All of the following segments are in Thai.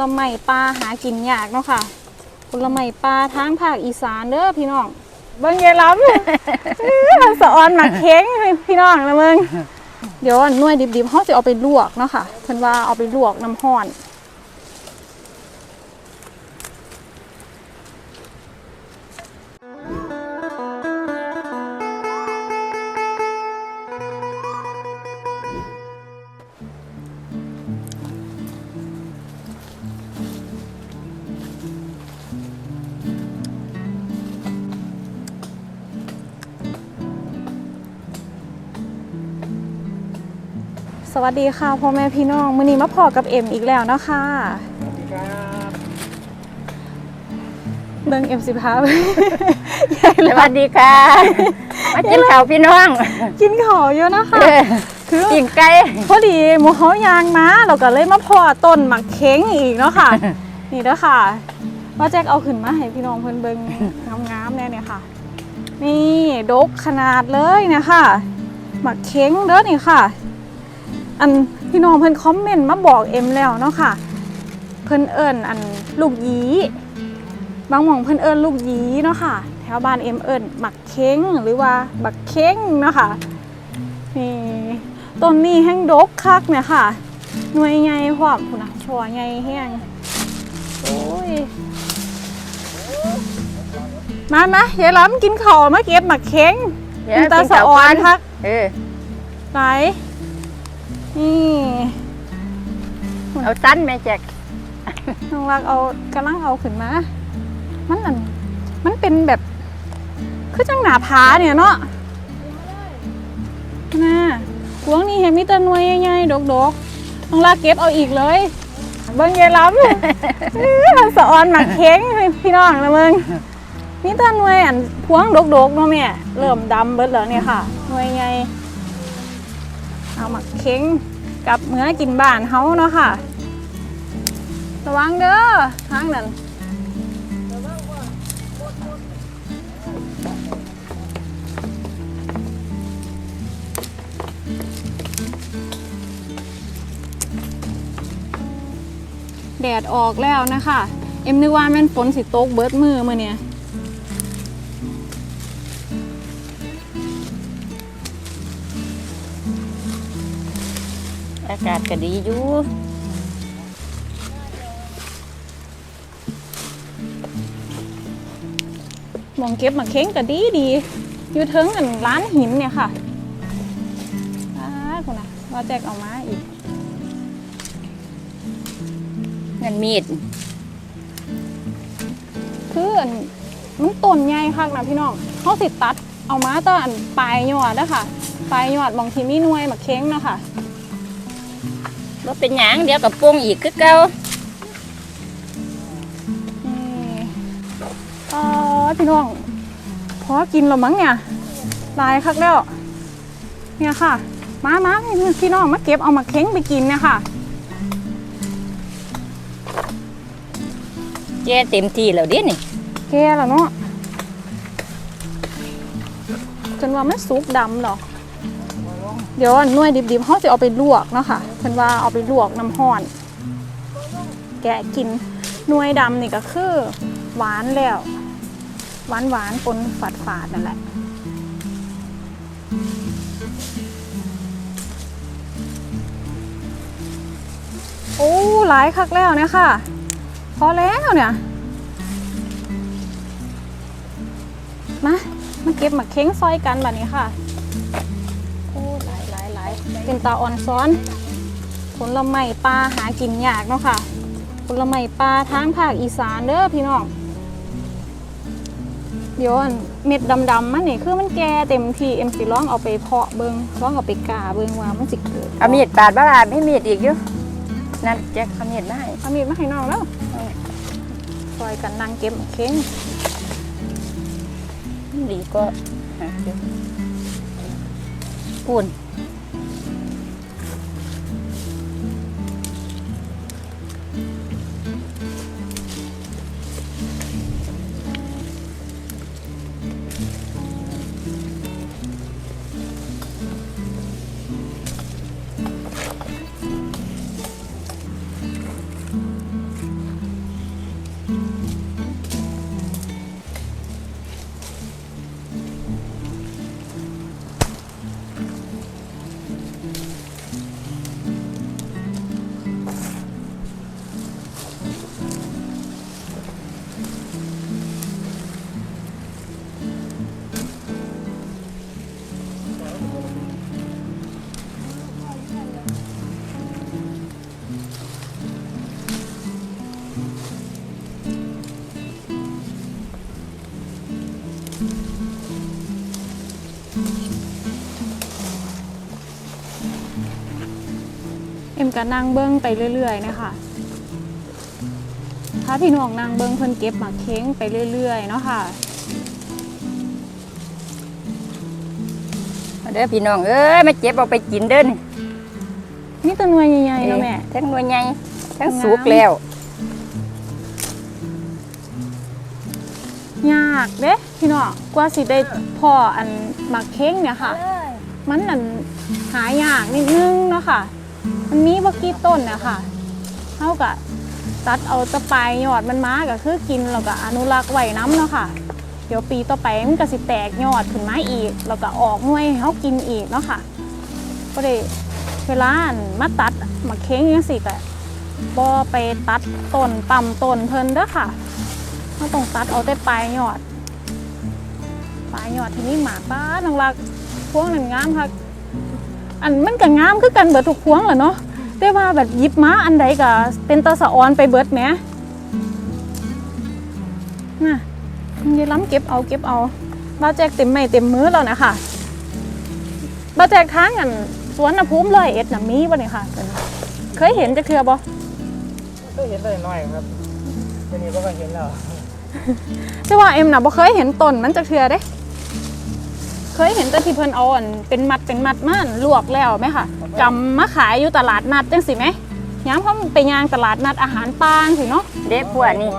ลไม้ปลาหากินยากเนาะค่ะ ผลไม้ปลาทางภาคอีสานเด้อพี่น้อง เบิ้งยายล้ำมันสะออนหมักเค้งพี่น้องนะเบิ่งเดี๋ยวอันหน่วยดิบๆเขาจะเอาไปลวกเนาะค่ะเพิ่นว่าเอาไปลวกน้ำห้อน สวัสดีค่ะพ่อแม่พี่น้องมื้อนี้มาพอกับเอ็มอีกแล้วเนาะค่ะเบิ่งเอ็มสิพาไปสวัสดีค่ะ มากินข้าวพี่น้อง กินข้าวเยอะนะคะเออคือกินไก่พอดีหมูเขายางมาเราก็เลยมาพอต้นหมักเค้งอีกเนาะค่ะ นี่เด้อค่ะว่าแจ็คเอาขึ้นมาให้พี่น้องเพิ่นเบิ่งงามๆแน่เนี่ยค่ะ นี่ดกขนาดเลยเนะค่ะหมักเค้งเด้อนี่ค่ะ อันพี่น้องเพิ่นคอมเมนต์มาบอกเอ็มแล้วเนาะค่ะ เพิ่นเอิ้นอันลูกหยีบางหม่องเพิ่นเอิ้นลูกหยีเนาะค่ะ แถวบ้านเอ็มเอิ้นหมักเค้งหรือว่าบักเค้งเนาะค่ะนี่ต้นนี้แห้งดกคักเนี่ยค่ะหน่วยใหญ่พร้อมพุ่นนะชัวใหญ่แห้งโอ้ยมามายายล้ำกินข้าวมาเก็บหมักเค้งเดี๋ยวมีตากินสะข้าวออนก่คักเออไหนนี่ เอาสั้นแม่แจกน้องรักเอากำลังเอาขึ้นมา มันอันมันเป็นแบบ คือจังหนาผาเนี่ยเนาะน่าพวงนี้เห็นมีแตะนวยใหญ่ๆดกๆน้องรักเก็บเอาอีกเลย เบิ้งยายล้ำมันสะออนหมักเค้งพี่น้องนะเบิ้งมีแตะนวยอันพวงดกๆเนาะแม่เริ่มดำเบิดแล้วเนี่ยค่ะหน่วยใหญ่เอาหมักเค้งกับเมื่อกินบ้านเฮาเนาะค่ะ ระวังเด้อทางนั้นแดดออกแล้วนะคะ เอ็มนึกว่าแม่นฝนสิตกเบิดมือมื่อเนี่ยอากาศก็ดีอยู่ มองเก็บหมาเค้งก็ดีดีอยู่เทิงกันร้านหินเนี่ยค่ะอ้าคุณนะว่าแจกเอามาอีกเงินมีดคืออันมันต้นใหญ่คักนะพี่น้องเขาสิตัดเอามาแตอันปลายยอดนะคะปลายยอดบางทีมีหน่วยหมักเค้งเนาะค่ะบ่เป็นหยังเดี๋ยวกับปรุงอีกคือเก่านี่อ๋อ พี่น้องพอกินแล้วมั้งเนี่ยลายคักแล้วเนี่ยค่ะ มามาพี่น้องมาเก็บเอาหมักเค้งไปกินเนี่ยค่ะแก่เต็มที่แล้วเดินี่แก่แล้วเนาะจนว่ามันสุกดำหรอเดี๋ยวอันหน่วยดิบๆเขาจะเอาไปลวกเนาะค่ะเพิ่นว่าเอาไปลวกน้ำห้อน แกะกินหน่วยดำนี่ก็คือ หวานแล้ว หวานหวานปนฝาดฝาดนั่นแหละโอ้หลายคักแล้วเนี่ยค่ะ พอแล้วเนี่ย มามาเก็บหมักเค้งซอยกันแบบนี้ค่ะโอ้หลายหลายหลายเป็นตาอ่อนซ้อนผลไม้ปลาหากินยากเนาะค่ะผลไม้ปลาทางภาคอีสานเด้อพี่น้อง เดี๋ยวอันเม็ดดำๆมันนี่คือมันแก่เต็มที่เอ็มสิร้องเอาไปเพาะเบิงร้องเอาไปกาเบิงว่ามันสิเกิดเอามีดปาดบ้าลาไม่มีดอีกอยู่นั่นแจกเอามีดมาให้เอามีดมาให้น้องแล้วซอยกันนั่งเก็บหมักเค้งดีก็หาอยู่ปุ่น ก็นั่งเบิ้งไปเรื่อยๆนะคะถ้าพี่น้องนั่งเบิ้งเพิ่นเก็บหมักเค้งไปเรื่อยๆเนาะค่ะมาเด้อพี่น้องเอ้ยมาเจ็บเอาไปกินเด้อนี่นี่ตัวหน่วยใหญ่ๆเนาะแม่ทั้งหน่วยใหญ่ทั้งสุกแล้วยากเด้พี่น้องกว่าสิได้พ่ออันหมักเค้งเนี่ยค่ะ มันอันหายากนิดนึงเนาะค่ะ มันมีบ่กี่ต้นเนี่ยค่ะเท่ากับตัดเอาตะปลายยอดมันมาก็คือกินแล้วก็อนุรักษ์ไว้น้ำเนาะค่ะ เดี๋ยวปีต่อไปมันก็สิแตกยอดขึ้นมาอีก แล้วก็ออกหน่วยเขากินอีกเนาะค่ะก็ได้เวลานมาตัดมักเค้งยังสิก็บ่ไปตัดต้นต่ำต้นเพิ่นเด้อค่ะเราต้องตัดเอาแต่ปลายยอด ปลายยอดที่นี่หมากบ้านนางรักพวงนั่นงามค่ะ อันมันก็งามคือกันเบิดทุกพวงแหละเนาะแต่ว่าแบบหยิบมาอันใดก็เป็นตาสะออนไปเบิดแหมน่ะยายล้ำเก็บเอาเก็บเอาบ้าแจกเต็มไม้เต็มมือแล้วนะคะบ้าแจกทางอันสวนนภูมิเลยเอ็ดน่ะมีบ่เนี่ยค่ะ เคยเห็นจะเคลือบ่ก็เห็นได้น้อยครับทีนี้ก็เห็นแล้วแต่ว่าเอ็มน่ะบ่เคยเห็นต้นมันจะเคลือเด้ เคยเห็นแต่ที่เพิ่นเอาอันเป็นมัดเป็นมัดม่านลวกแล้วไหมค่ะกำมาขายอยู่ตลาดนัดจังสิไหมย้ำเขาไปย่างตลาดนัดอาหารปางสิเนาะเด็กพวกนี่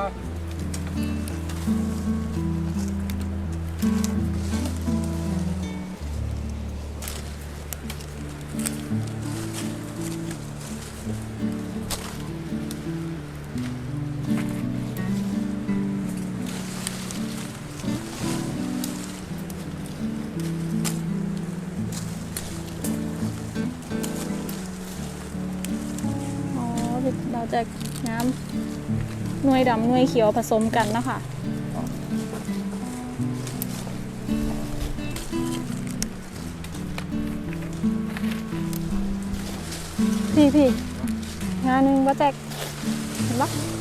วยดำหน่วยเขียวผสมกันนะค่ะพี่พี่งานหนึ่งว่าแจกเห็นปะ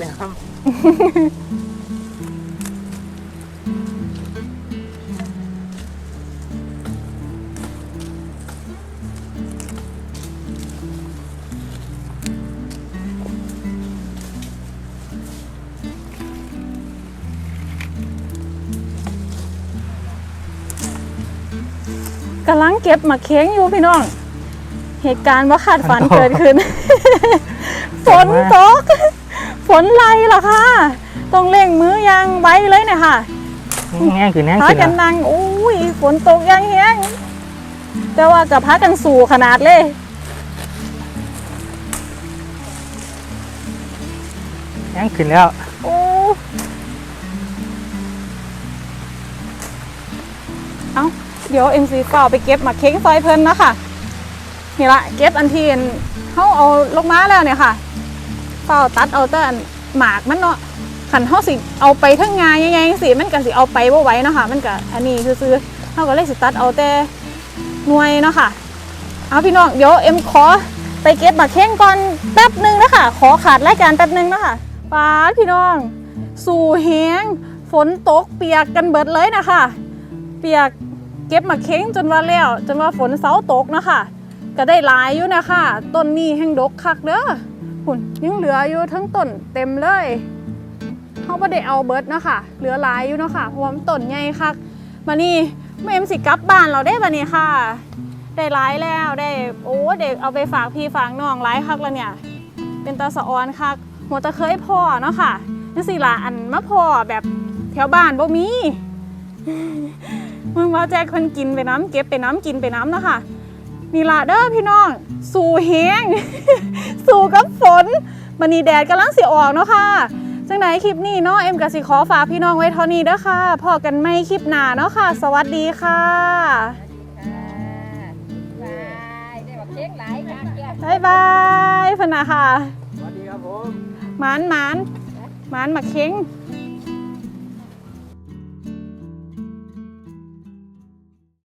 น้ำเก็บไปน้ำกำลังเก็บหมาเค้งอยู่พี่น้อง เหตุการณ์ว่าขาดฝันเกิดขึ้น ฝนตก ฝนไล่เหรอคะต้องเร่งมือยางไว้เลยเนะค่ะแง่คือแง่พาคือกันนั่งอุ้ยฝนตกอยังแห้งแต่ว่ากับพากันสู่ขนาดเลยแง่ขึ้นแล้วโอ้เอาเดี๋ยวเอ็มซีเฝ้าไปเก็บหมาเค้งซอยเพลินนะคะนี่ละเก็บอันที่เขาเอาลงมาแล้วเนี่ยค่ะ เฝ้าตัดเอาแต่หมากมันเนาะขันเขาสิเอาไปทั้งงานยังไงสิมันก็สิเอาไปว่าไหว้เนาะค่ะ มันก็อันนี้ซื้อๆเขาก็เลยสิตัดเอาแต่หน่วยเนาะค่ะ เอาพี่น้องเดี๋ยวเอ็มขอไปเก็บหมากเค้งก่อนแป๊บหนึงนะคะขอขาดรายการแป๊บหนึงนะคะป้าพี่น้อง สู่แหงฝนตกเปียกกันเบิดเลยนะคะ เปียกเก็บหมากเค้งจนว่าแล้วจนว่าฝนเสาตกนะคะก็ได้หลายอยู่นะคะต้นนี้แห้งดกคักเด้อ หุ่นยังเหลืออยู่ทั้งต้นเต็มเลยเขาไม่ได้เอาเบิร์ดเนาะคะเหลือหลายอยู่เนาะคะเพราะว่ามันต้นใหญ่คักมานี่แม่เอ็มสิกลับบ้านเราได้ปะเนี่ยค่ะ ได้หลายแล้วได้โอ้เด็กเอาไปฝากพี่ฝากน้องหลายคักแล้วเนี่ย เป็นตาสะออนคักหัวตะเคยพ่อเนาะค่ะนั่นสิละอันมะพ่อแบบแถวบ้านบ่มีมึงว่าแจกคนกินไปน้ำเก็บไปน้ำกินไปน้ำเนาะค่ะ นี่ละเด้อพี่น้อง สู่แหงสู่กับฝนมันนี่แดดกำลังสิออกเนาะค่ะจังไหนคลิปนี้เนาะเอ็มกับสิขอฝากพี่น้องไว้เท่านี้เด้อค่ะพอกันไม่คลิปหน้าเนาะค่ะ สวัสดีค่ะบายได้บอกเค้กหลายค่ะบ๊ายบายพะนาค่ะ สวัสดีครับผมหมานหมานบหมานหมักเข็ง